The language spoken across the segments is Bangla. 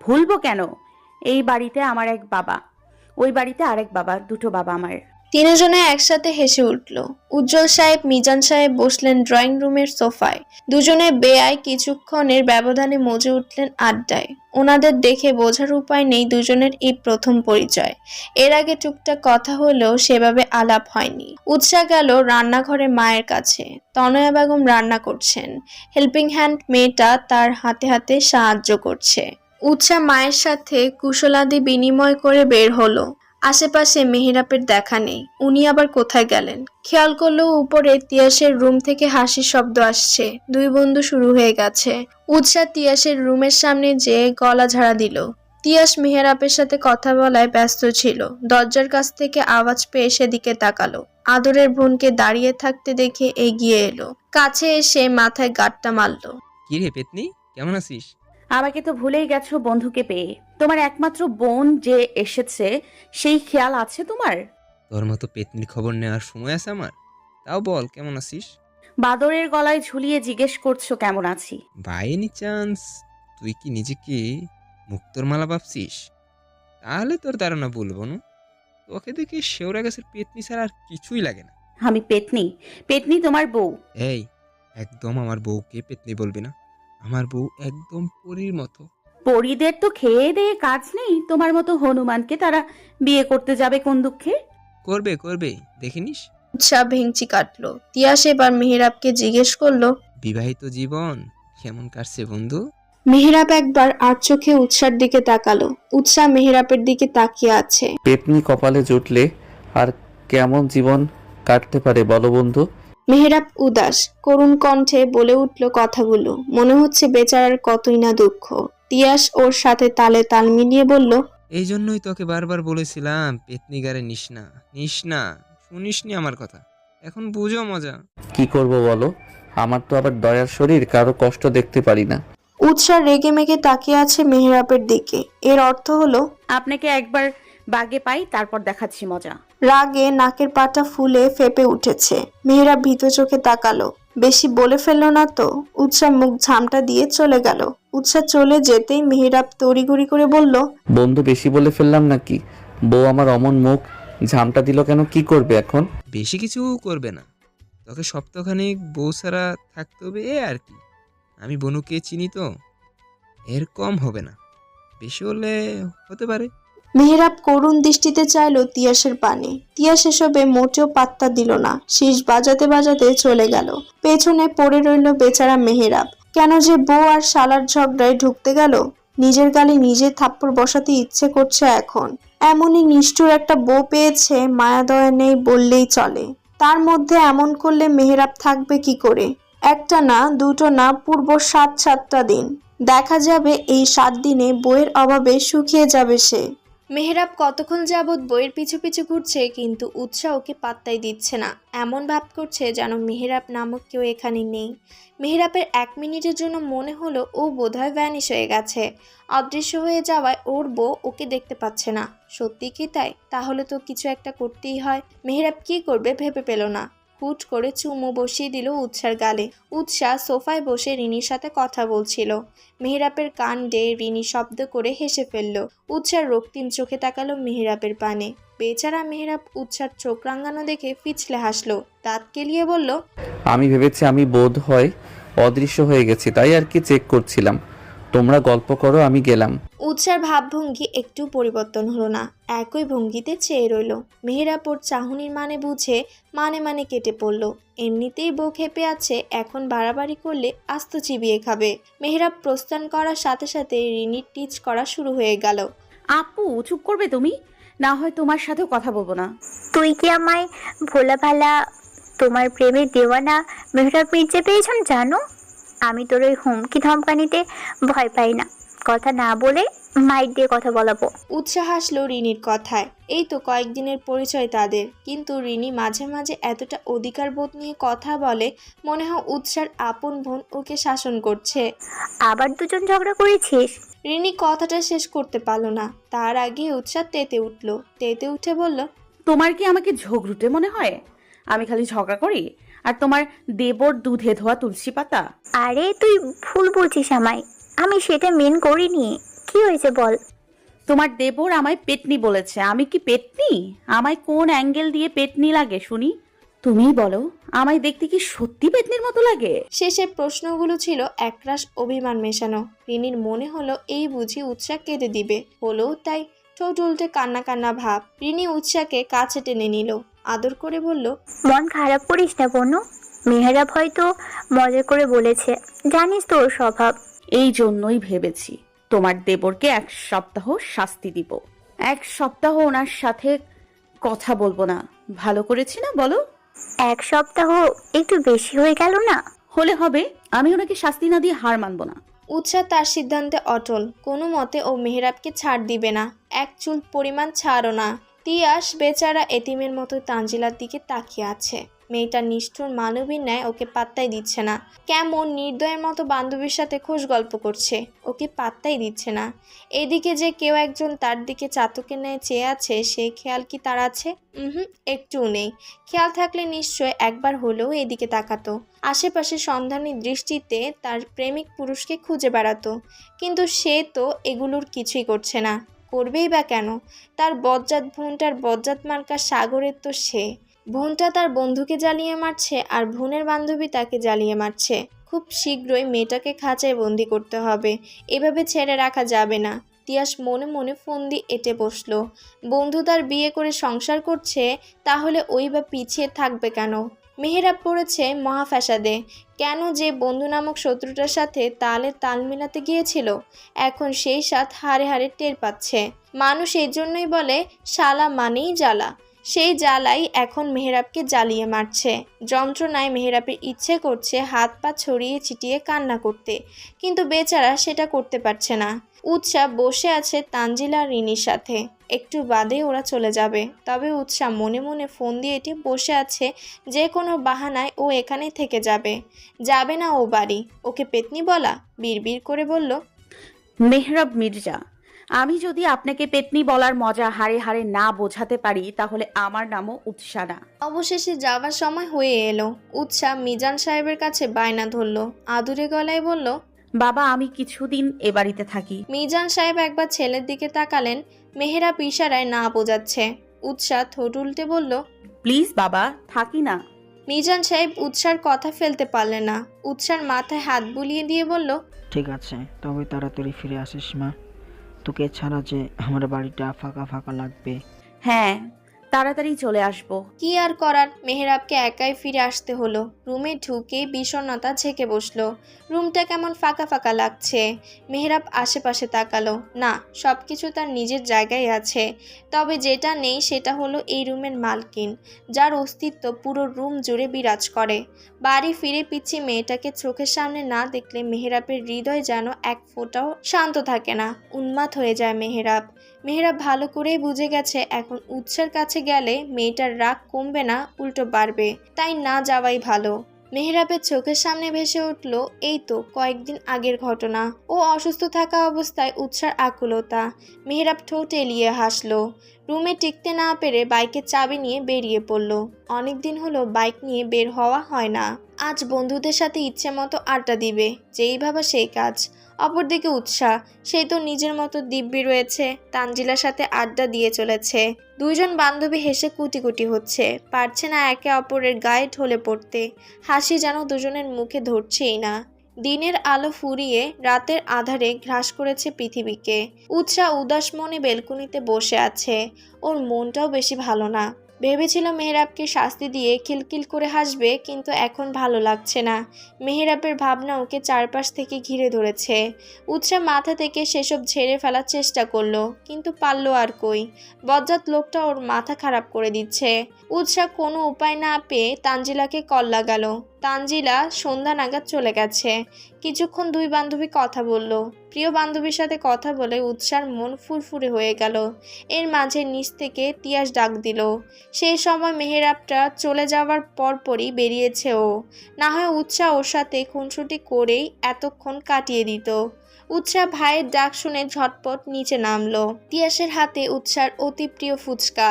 ভুলবো কেন? এই বাড়িতে আমার এক বাবা। ওই বাড়িতে আরেক বাবা, দুটো বাবা আমার। তিনজনে একসাথে হেসে উঠল। উজ্জ্বল সাহেব, মিজান সাহেব বসলেন ড্রয়িং রুমের সোফায়। দুজনে বেয়ায় কিছুক্ষণের ব্যবধানে মজে উঠলেন আড্ডায়। ওনাদের দেখে বোঝার উপায় নেই দুজনের এই প্রথম পরিচয়। এর আগে টুকটাক কথা হলেও সেভাবে আলাপ হয়নি। উৎসাহ গেল রান্নাঘরে মায়ের কাছে। তনয়া বেগম রান্না করছেন। হেল্পিং হ্যান্ড মেয়েটা তার হাতে হাতে সাহায্য করছে। উৎসাহ মায়ের সাথে কুশলাদি বিনিময় করে বের হলো। আশেপাশে মেহেরাপের দেখা নেই। উনি আবার কোথায় গেলেন? খেয়াল করল উপরে তিয়াসের রুম থেকে হাসির শব্দ আসছে। দুই বন্ধু শুরু হয়ে গেছে। উৎসা তিয়াসের রুমের সামনে যেয়ে গলা ঝাড়া দিল। তিয়াস মেহেরাপের সাথে কথা বলায় ব্যস্ত ছিল। দরজার কাছ থেকে আওয়াজ পেয়ে সেদিকে তাকালো। আদরের বোনকে দাঁড়িয়ে থাকতে দেখে এগিয়ে এলো। কাছে এসে মাথায় গাঁটটা মারলো। কি রে পেতনি? কেমন আছিস? আমাকে তো ভুলেই গেছো বন্ধুকে পেয়ে। তোমার একমাত্র বোন যে এসেছে সেই খেয়াল আছে তোমার? তোর মতো পেতনির খবর নেওয়ার সময় আছে আমার? তাও বল কেমন আছিস? বাদরের গলায় ঝুলিয়ে জিজ্ঞেস করছ কেমন আছি? বাই এনি চান্স তুই কি নিজেকে মুক্তর মালা ভাবছিস? তাহলে তোর ধারণা বলব না তোকে দেখে শেওরা গাছের পেতনি ছাড়া আর কিছুই লাগে না। আমি পেতনি। পেতনি তোমার বউ। এই একদম আমার বউকে পেতনি বলবি না। আমার বউ একদম পরীর মতো। পরিদের তো খেয়ে দিয়ে কাজ নেই। তোমার মতো হনুমানকে তারা বিয়ে করতে যাবে কোন দুঃখে? করবে করবে। দেখিনিস উৎসাহ ভেঙচি কাটলো। তিয়াস এবার মেহেরাবকে জিজ্ঞেস করল বিবাহিত জীবন কেমন কাটছে বন্ধু? মেহেরাব একবার আর চোখে উৎসার দিকে তাকালো। উৎসাহ মেহেরাবের দিকে তাকিয়ে আছে। পেপনি কপালে জুটলে আর কেমন জীবন কাটতে পারে বলো বন্ধু? মেহেরাব উদাস করুণ কণ্ঠে বলে উঠল কথাগুলো। মনে হচ্ছে বেচারার কতই না দুঃখ। তিয়াস ওর সাথে তালে তাল মিলিয়ে বলল এই জন্যই তোকে বারবার বলেছিলাম পেতনি গারে নিস না নিস না। শুনিসনি আমার কথা। এখন বুঝো মজা। কি করব বলো? আমার তো আবার দয়ার শরীর কারও কষ্ট দেখতে পারি না। উৎসাহ রেগে মেগে তাকিয়ে আছে মেহেরাবের দিকে। এর অর্থ হলো আপনাকে একবার বাগে পাই তারপর দেখাচ্ছি মজা। রাগে নাকের পাটা ফুলে ফেপে উঠেছে। মেহেরাব ভীত চোখে তাকালো। বেশি বলে ফেলল না তো। উৎসাহ মুখ ঝামটা দিয়ে চলে গেল। উৎসাহ চলে যেতেই মেহেরাব তড়িঘড়ি করে বলল বন্ধু বেশি বলে ফেললাম নাকি? বউ আমার অমন মুখ ঝামটা দিল কেন? কি করবে এখন? বেশি কিছু করবে না। তোকে সপ্তাহখানেক বউ ছাড়া থাকতে হবে এ আর কি। আমি বনুকে চিনি তো। এর কম হবে না। বেশি হলে হতে পারে। মেহেরাব করুণ দৃষ্টিতে চাইল তিয়াসের পানে। তিয়াস এসবে মোটেও পাত্তা দিল না। শীষ বাজাতে বাজাতে চলে গেল। পেছনে পড়ে রইল বেচারা মেহেরাব। কেন যে বউ আর শালার ঝগড়ায় ঢুকতে গেল? নিজের গালে নিজে থাপ্পড় বসাতে ইচ্ছে করছে এখন। এমনই নিষ্ঠুর একটা বউ পেয়েছে, মায়া দয়া নেই বললেই চলে। তার মধ্যে এমন করলে মেহেরাব থাকবে কি করে? একটা না, দুটো না, পূর্ব সাত সাতটা দিন। দেখা যাবে এই সাত দিনে বইয়ের অভাবে শুকিয়ে যাবে সে। মেহরাব কতক্ষণ যাবৎ বইয়ের পিছু পিছু ঘুরছে কিন্তু উৎসাহ ওকে পাত্তাই দিচ্ছে না। এমন ভাব করছে যেন মেহরাব নামক কেউ এখানে নেই। মেহরাবের এক মিনিটের জন্য মনে হলো ও বোধহয় ভ্যানিশ হয়ে গেছে। অদৃশ্য হয়ে যাওয়ায় ওর বউ ওকে দেখতে পাচ্ছে না। সত্যি কি তাই? তাহলে তো কিছু একটা করতেই হয়। মেহরাব কি করবে ভেবে পেল না। হুট করে চুমু বসিয়ে দিল উৎসার গালে। উৎসাহ সোফায় বসে রিনির সাথে কথা বলছিল। মেহেরাবের কাণ্ডে রিনি শব্দ করে হেসে ফেলল। উৎসার রক্তিম চোখে তাকালো মেহেরাবের পানে। বেচারা মেহেরাব উৎসার চোখ রাঙানো দেখে ফিচলে হাসলো। দাঁত কেলিয়ে বলল, আমি ভেবেছি আমি বোধ হয় অদৃশ্য হয়ে গেছি, তাই আর কি চেক করছিলাম। তোমরা গল্প করো, আমি গেলাম। উৎসার ভাবভঙ্গি একটু পরিবর্তন হলো না। একই ভঙ্গিতে চেয়ে রইল। মেহেরাব ওর চাহনির মানে বুঝে মানে মানে কেটে পড়ল। এমনিতেই বউ খেপে আছে এখন বাড়াবাড়ি করলে আস্ত চিবিয়ে খাবে। মেহেরাব প্রস্থান করার সাথে সাথে রিনির টিচ করা শুরু হয়ে গেল। আপু চুপ করবে তুমি? না হয় তোমার সাথেও কথা বলব না। তুই কি আমায় ভোলা ভালা তোমার প্রেমে দেওয়ানা মেহরাব মির্জে পেয়েছন জানো? আমি তোর ওই হুমকি ধমকানিতে ভয় পাই না। কথা না বলে মাইক দিয়ে কথা বলাবো। উৎসাহ আসলো রিনির কথায়। এই তো কয়েকদিনের পরিচয় তাদের। কিন্তু রিনি মাঝে মাঝে এতটা অধিকার বোধ নিয়ে কথা বলে মনে হয় উৎসার আপন বোন ওকে শাসন করছে। আবার দুজন ঝগড়া করেছিস? রিনি কথাটা শেষ করতে পারল না। তার আগে উৎসাহ তেতে উঠল। তেতে উঠে বলল তোমার কি আমাকে ঝগড়ুটে মনে হয়? আমি খালি ঝগড়া করি? আর তোমার দেবর দুধে ধোয়া তুলসী পাতা? আরে তুই ভুল বলছিস আমায়। আমি সেটা মেন করিনি। কি হয়েছে বল? তোমার দেবর আমায় পেটনি বলেছে। আমি কি পেটনি? আমায় কোন অ্যাঙ্গেল দিয়ে পেটনি লাগে শুনি? তুমিই বলো আমায় দেখতে কি সত্যি পেটনির মতো লাগে? শেষের প্রশ্নগুলো ছিল একরাশ অভিমান মেশানো। রিনির মনে হলো এই বুঝি উৎসাহ কেঁদে দিবে। হলো তাই ঠোঁট উল্টে কান্না কান্না ভাব। রিনি উৎসাহকে কাছে টেনে নিল। আদর করে বলল মন খারাপ করিস না বনু। মেহেরাব হয়তো মজা করে বলেছে। জানিস তো ওর স্বভাব। এই জন্যই ভেবেছি তোমার দেবরকে এক সপ্তাহ শাস্তি দিব। এক সপ্তাহ ওনার সাথে কথা বলব না। ভালো করেছি না বলো? এক সপ্তাহ একটু বেশি হয়ে গেল না? হলে হবে আমি ওনাকে শাস্তি না দিয়ে হার মানবো না। উৎসাহ তার সিদ্ধান্তে অটল কোনো মতে ও মেহরাবকে ছাড় দিবে না। এক চুল পরিমাণ ছাড়ও না। তিয়াস বেচারা এতিমের মতো তাঞ্জিলার দিকে তাকিয়ে আছে। মেয়েটা নিষ্ঠুর মানবীর ন্যায় ওকে পাত্তাই দিচ্ছে না। কেমন নির্দয়ের মতো বান্ধবীর সাথে খোশ গল্প করছে। ওকে পাত্তাই দিচ্ছে না। এদিকে যে কেউ একজন তার দিকে চাতকের ন্যায় চেয়ে আছে সেই খেয়াল কি তার আছে? হুম একটুও নেই। খেয়াল থাকলে নিশ্চয় একবার হলেও এদিকে তাকাতো। আশেপাশে সন্ধানী দৃষ্টিতে তার প্রেমিক পুরুষকে খুঁজে বেড়াতো। কিন্তু সে তো এগুলোর কিছুই করছে না। করবেই বা কেন? তার বজ্জাত বোনটার বজ্জাত মার্কা সাগরের তো সে। বোনটা তার বন্ধুকে জ্বালিয়ে মারছে আর বোনের বান্ধবী তাকে জ্বালিয়ে মারছে। খুব শীঘ্রই মেয়েটাকে খাঁচায় বন্দি করতে হবে। এভাবে ছেড়ে রাখা যাবে না। তিয়াস মনে মনে ফন্দি এঁটে বসল। বন্ধু তার বিয়ে করে সংসার করছে, তাহলে ওই বা পিছিয়ে থাকবে কেন? মেহেরাব পড়েছে মহাফ্যাসাদে। কেন যে বন্ধু নামক শত্রুটার সাথে তালে তাল মিলাতে গিয়েছিল? এখন সেই সাথ হারে হারে টের পাচ্ছে। মানুষ এই জন্যই বলে, শালা মানেই জ্বালা। সেই জ্বালাই এখন মেহেরাবকে জ্বালিয়ে মারছে। যন্ত্রণায় মেহেরাবের ইচ্ছে করছে হাত পা ছড়িয়ে ছিটিয়ে কান্না করতে, কিন্তু বেচারা সেটা করতে পারছে না। উৎসাহ বসে আছে তানজিলা রিনির সাথে। একটু বাদে ওরা চলে যাবে। তবে উৎসাহ মনে মনে ফোন দিয়ে এটি বসে আছে যে কোনো বাহানায় ও এখানেই থেকে যাবে। যাবে না ও বাড়ি। ওকে পেতনি বলা? বিড়বিড় করে বলল, মেহরাব মির্জা আমি যদি আপনাকে পেতনি বলার মজা হারে হারে না বোঝাতে পারি তাহলে আমার নামও উৎসা না অবশেষে যাওয়ার সময় হয়ে এলো। উৎসাহ মিজান সাহেবের কাছে বায়না ধরলো। আদুরে গলায় বলল বাবা আমি কিছুদিন এ বাড়িতে থাকি। মিজান সাহেব একবার ছেলের দিকে তাকালেন। মেহেরা পিসারায় না বোঝাচ্ছে। উৎসাহ ঠোঁট উল্টে বলল প্লিজ বাবা থাকি না। মিজান সাহেব উৎসার কথা ফেলতে পারলেন না। উৎসার মাথায় হাত বুলিয়ে দিয়ে বলল ঠিক আছে তবে তাড়াতাড়ি ফিরে আসিস মা। তোকে ছাড়া যে আমার বাড়িটা ফাঁকা ফাঁকা লাগবে। হ্যাঁ তাড়াতাড়ি চলে আসব। কি আর করার? মেহেরাবকে একাই ফিরে আসতে হলো। রুমে ঢুকে বিষণ্ণতা ঝেঁকে বসল। রুমটা কেমন ফাঁকা ফাঁকা লাগছে। মেহেরাব আশেপাশে তাকালো। না সব কিছু তার নিজের জায়গায় আছে। তবে যেটা নেই সেটা হলো এই রুমের মালকিন, যার অস্তিত্ব পুরো রুম জুড়ে বিরাজ করে। বাড়ি ফিরে পিচ্ছি মেয়েটাকে চোখের সামনে না দেখলে মেহেরাবের হৃদয় যেন এক ফোঁটাও শান্ত থাকে না। উন্মাদ হয়ে যায় মেহেরাব। মেহেরাব ভালো করেই বুঝে গেছে, এখন উৎসার কাছে গেলে মেয়েটার রাগ কমবে না, উল্টো বাড়বে। তাই না যাওয়াই ভালো। মেহেরাবের চোখের সামনে ভেসে উঠল, এই তো, কয়েকদিন আগের ঘটনা। ও অসুস্থ থাকা অবস্থায় উৎসার আকুলতা। মেহেরাব ঠোঁট এলিয়ে হাসলো। রুমে টিকতে না পেরে বাইকের চাবি নিয়ে বেরিয়ে পড়ল। অনেক দিন হলো বাইক নিয়ে বের হওয়া হয় না। আজ বন্ধুদের সাথে ইচ্ছে মতো আড্ডা দিবে, যেই ভাবা সেই কাজ। অপরদিকে উৎসাহ সেই তো নিজের মতো দিব্যি রয়েছে, তানজিলার সাথে আড্ডা দিয়ে চলেছে। দুইজন বান্ধবী হেসে কুটি কুটি হচ্ছে, পারছে না একে অপরের গায়ে ঢলে পড়তে, হাসি যেন দুজনের মুখে ধরছেই না। দিনের আলো ফুরিয়ে রাতের আধারে গ্রাস করেছে পৃথিবীকে। উৎসাহ উদাস মনে বেলকুনিতে বসে আছে, ওর মনটাও বেশি ভালো না। ভেবেছিল মেহরাবকে শাস্তি দিয়ে খিলখিল করে হাসবে, কিন্তু এখন ভালো লাগছে না। মেহরাবের ভাবনা ওকে চারপাশ থেকে ঘিরে ধরেছে। উৎসা মাথা থেকে সেসব ঝেড়ে ফেলার চেষ্টা করল, কিন্তু পারল আর কই। বজ্জাত লোকটা ওর মাথা খারাপ করে দিচ্ছে। উৎসা কোনো উপায় না পেয়ে তানজিলাকে কল লাগালো। তানজিলা সন্ধ্যা নাগাদ চলে গেছে। কিছুক্ষণ দুই বান্ধবী কথা বলল। প্রিয় বান্ধবীর সাথে কথা বলে উৎসার মন ফুরফুরে হয়ে গেল। এর মাঝে নিচ থেকে তিয়াস ডাক দিল। সেই সময় মেহেরাবটা চলে যাওয়ার পরপরই বেরিয়েছে ও। না হয় উৎসাহ ওর সাথে খুনসুটি করেই এতক্ষণ কাটিয়ে দিত। উৎসাহ ভাইয়ের ডাক শুনে ঝটপট নিচে নামলো। তিয়াসের হাতে উৎসার অতি প্রিয় ফুচকা।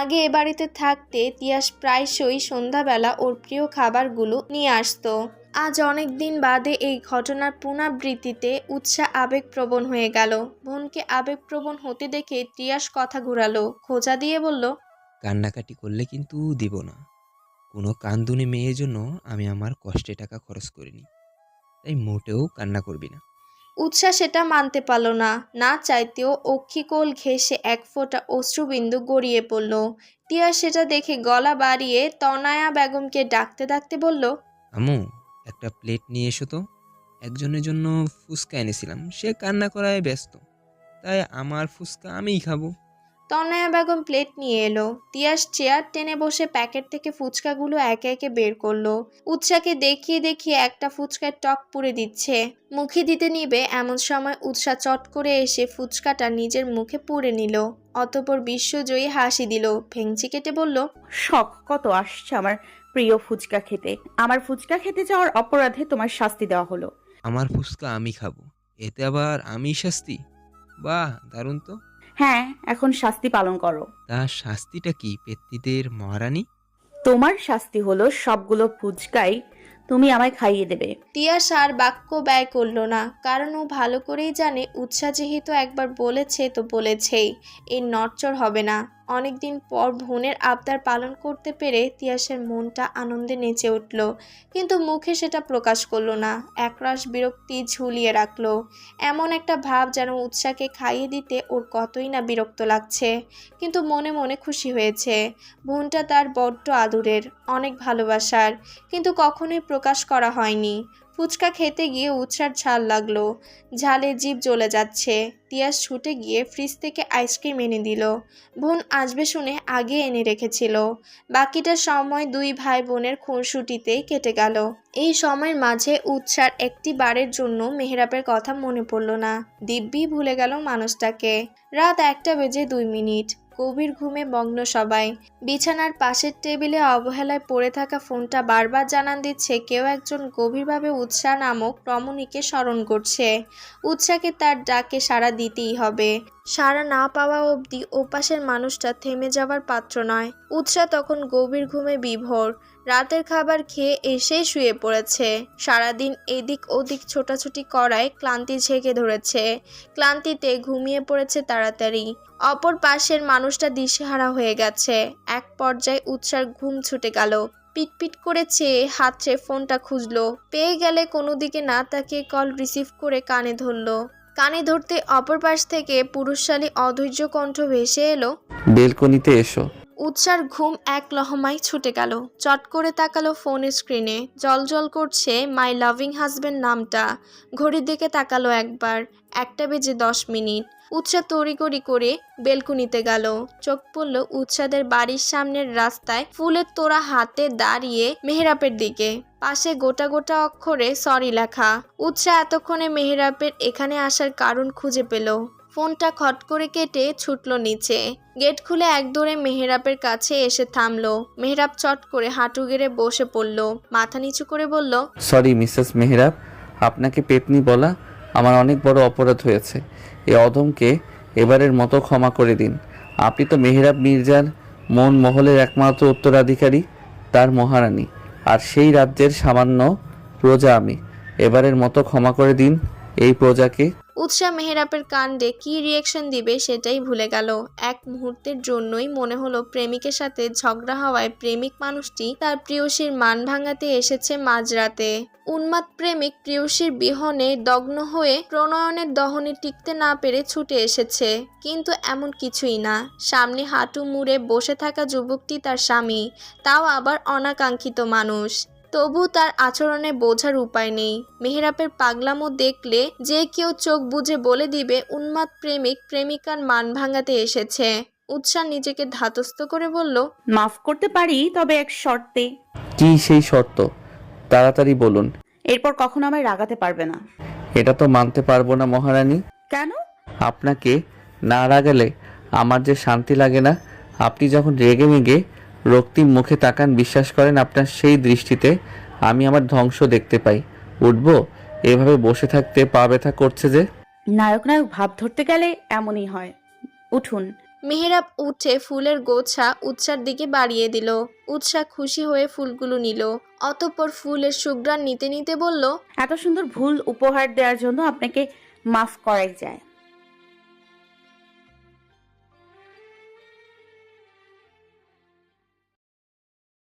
আগে এ বাড়িতে থাকতে তিয়াস প্রায়শই সন্ধ্যাবেলা ওর প্রিয় খাবারগুলো নিয়ে আসতো। আজ অনেক দিন বাদে এই ঘটনার পুনরাবৃত্তিতে উৎসাহ আবেগপ্রবণ হয়ে গেল। বোনকে আবেগপ্রবণ হতে দেখে তিয়াস কথা ঘুরালো। খোঁজা দিয়ে বলল, কান্নাকাটি করলে কিন্তু দিব না। কোনো কান্দুনে মেয়ের জন্য আমি আমার কষ্টে টাকা খরচ করিনি। তাই মোটেও কান্না করবি না। উৎসাহ সেটা মানতে পারল না। না চাইতেও অক্ষিকোল ঘেসে এক ফোঁটা অশ্রুবিন্দু গড়িয়ে পড়ল। টিয়া সেটা দেখে গলা বাড়িয়ে তনায়া বেগমকে ডাকতে ডাকতে বলল আমু একটা প্লেট নিয়ে এসো তো। একজনের জন্য ফুচকা এনেছিলাম। সে কান্না করায় ব্যস্ত। তাই আমার ফুচকা আমিই খাব। তনয়া বেগম প্লেট নিয়ে এলো। তিয়াস চেয়ার টেনে বসে প্যাকেট থেকে ফুচকাগুলো একে একে বের করল। উৎসাকে দেখিয়ে দেখিয়ে একটা ফুচকার টক পুড়ে দিচ্ছে। মুখে দিতে নিবে এমন সময় উৎসা চট করে এসে ফুচকাটা নিজের মুখে পুড়ে নিল। অতপর বিশ্বজয়ী হাসি দিল। ভেংচি কেটে বলল শখ কত আসছে আমার প্রিয় ফুচকা খেতে। আমার ফুচকা খেতে যাওয়ার অপরাধে তোমার শাস্তি দেওয়া হলো। আমার ফুচকা আমি খাব। এতে আবার আমি শাস্তি? বাহ দারুণ তো। হ্যাঁ এখন শাস্তি পালন করো। তা শাস্তিটা কি পেত্নীদের মহারানী? তোমার শাস্তি হলো সবগুলো ফুচকাই তুমি আমায় খাইয়ে দেবে। তিয়াস আর বাক্য ব্যয় করল না কারণ ও ভালো করেই জানে উৎসাহ যেহেতু একবার বলেছে তো বলেছেই এই নরচর হবে না। অনেকদিন পর বোনের আবদার পালন করতে পেরে তিয়াসের মনটা আনন্দে নেচে উঠল, কিন্তু মুখে সেটা প্রকাশ করল না। একরাশ বিরক্তি ঝুলিয়ে রাখল। এমন একটা ভাব যেন উৎসাহকে খাইয়ে দিতে ওর কতই না বিরক্ত লাগছে। কিন্তু মনে মনে খুশি হয়েছে। বোনটা তার বড্ড আদুরের, অনেক ভালোবাসার, কিন্তু কখনোই প্রকাশ করা হয়নি। ফুচকা খেতে গিয়ে উৎসার ঝাল লাগল। ঝালে জিভ জ্বলে যাচ্ছে। তিয়াস ছুটে গিয়ে ফ্রিজ থেকে আইসক্রিম এনে দিল। বোন আসবে শুনে আগে এনে রেখেছিল। বাকিটা সময় দুই ভাই বোনের খুনসুটিতেই কেটে গেল। এই সময়ের মাঝে উৎসার একটি বারের জন্য মেহরাবের কথা মনে পড়ল না। দিব্যি ভুলে গেল মানুষটাকে। রাত একটা বেজে দুই মিনিট। গভীর ঘুমে মগ্ন সবাই। বিছানার পাশের টেবিলে অবহেলায় পড়ে থাকা ফোনটা বারবার জানান দিচ্ছে কেউ একজন গভীরভাবে উৎসাহ নামক রমণীকে স্মরণ করছে। উৎসাহকে তার ডাকে সাড়া দিতেই হবে। সাড়া না পাওয়া অবধি ওপাশের মানুষটা থেমে যাওয়ার পাত্র নয়। উৎসাহ তখন গভীর ঘুমে বিভোর। রাতের খাবার খেয়ে এসেই শুয়ে পড়েছে। সারাদিন এদিক ওদিক ছোটাছুটি করায় ক্লান্তি ঝেঁকে ধরেছে। ক্লান্তিতে ঘুমিয়ে পড়েছে তাড়াতাড়ি। অপর পাশের মানুষটা দিশেহারা হয়ে গেছে। এক পর্যায়ে উৎসার ঘুম ছুটে গেল। পিটপিট করে চেয়ে হাতছে ফোনটা খুঁজলো। পেয়ে গেলে কোনো দিকে না তাকিয়ে কল রিসিভ করে কানে ধরলো। কানে ধরতে অপর পাশ থেকে পুরুষশালী অধৈর্য কণ্ঠ ভেসে এলো, বেলকনিতে এসো। উৎসার ঘুম এক লহমায় ছুটে গেল। চট করে তাকালো ফোনের স্ক্রিনে। জল জল করছে মাই লাভিং হাজবেন্ড নামটা। ঘড়ির দিকে তাকালো একবার। একটা বেজে দশ মিনিট। উৎসা তড়িগড়ি করে বেলকুনিতে গেল। চোখ পড়ল উৎসাদের বাড়ির সামনের রাস্তায় ফুলের তোড়া হাতে দাঁড়িয়ে মেহরাপের দিকে। পাশে গোটা গোটা অক্ষরে সরি লেখা। উৎসা এতক্ষণে মেহরাপের এখানে আসার কারণ খুঁজে পেল। ফোনটা খট করে কেটে ছুটল নিচে। গেট খুলে এক দৌড়ে মেহেরাবের কাছে এসে থামলো। মেহরাব চট করে হাঁটু গেড়ে বসে পড়ল। মাথা নিচু করে বলল সরি মিসেস মেহরাব, আপনাকে পেতনি বলা আমার অনেক বড় অপরাধ হয়েছে। এই অধমকে এবারের মতো ক্ষমা করে দিন। আপনি তো মেহরাব মির্জার মন মহলের একমাত্র উত্তরাধিকারী, তার মহারানী। আর সেই রাজ্যের সামান্য প্রজা আমি। এবারের মতো ক্ষমা করে দিন এই প্রজাকে। উৎসাহ মেহেরাবের কাণ্ডে কি রিয়েকশন দিবে সেটাই ভুলে গেল। এক মুহূর্তের জন্যই মনে হলো প্রেমিকের সাথে ঝগড়া হওয়ায় প্রেমিক মানুষটি তার প্রিয়সীর মান ভাঙাতে এসেছে মাঝরাতে। উন্মাদ প্রেমিক প্রিয়সীর বিহনে দগ্ন হয়ে প্রণয়নের দহনে টিকতে না পেরে ছুটে এসেছে, কিন্তু এমন কিছুই না। সামনে হাঁটু মুড়ে বসে থাকা যুবকটি তার স্বামী, তাও আবার অনাকাঙ্ক্ষিত মানুষ। তবু তার আচরণে বোঝার উপায় নেই। মেহেরাপের পাগলামো দেখলে যে কেউ চোখ বুজে বলে দিবে উন্মাদ প্রেমিক প্রেমিকার মান ভাঙাতে এসেছে। উৎসাহ নিজেকে ধাতস্থ করে বলল মাফ করতে পারি তবে এক শর্তে। কি সেই শর্ত? তাড়াতাড়ি বলুন। এরপর কখনো আমায় রাগাতে পারবে না। এটা তো মানতে পারব না মহারানী। কেন? আপনাকে না রাগালে আমার যে শান্তি লাগে না আপনি যখন রেগে মেগে রক্তিম মুখে তাকান বিশ্বাস করেন আপনার সেই দৃষ্টিতে আমি আমার ধ্বংস দেখতে পাই। উঠবো এভাবে বসে থাকতে পা ব্যথা করছে যে। নায়ক নায়ক ভাব ধরতে গেলে এমনই হয়। উঠুন। মেহেরাব উঠে ফুলের গোছা উৎসার দিকে বাড়িয়ে দিল। উৎসা খুশি হয়ে ফুলগুলো নিল। অতঃপর ফুলের সুগ্রাণ নিতে নিতে বলল এত সুন্দর ভুল উপহার দেওয়ার জন্য আপনাকে মাফ করাই যায়।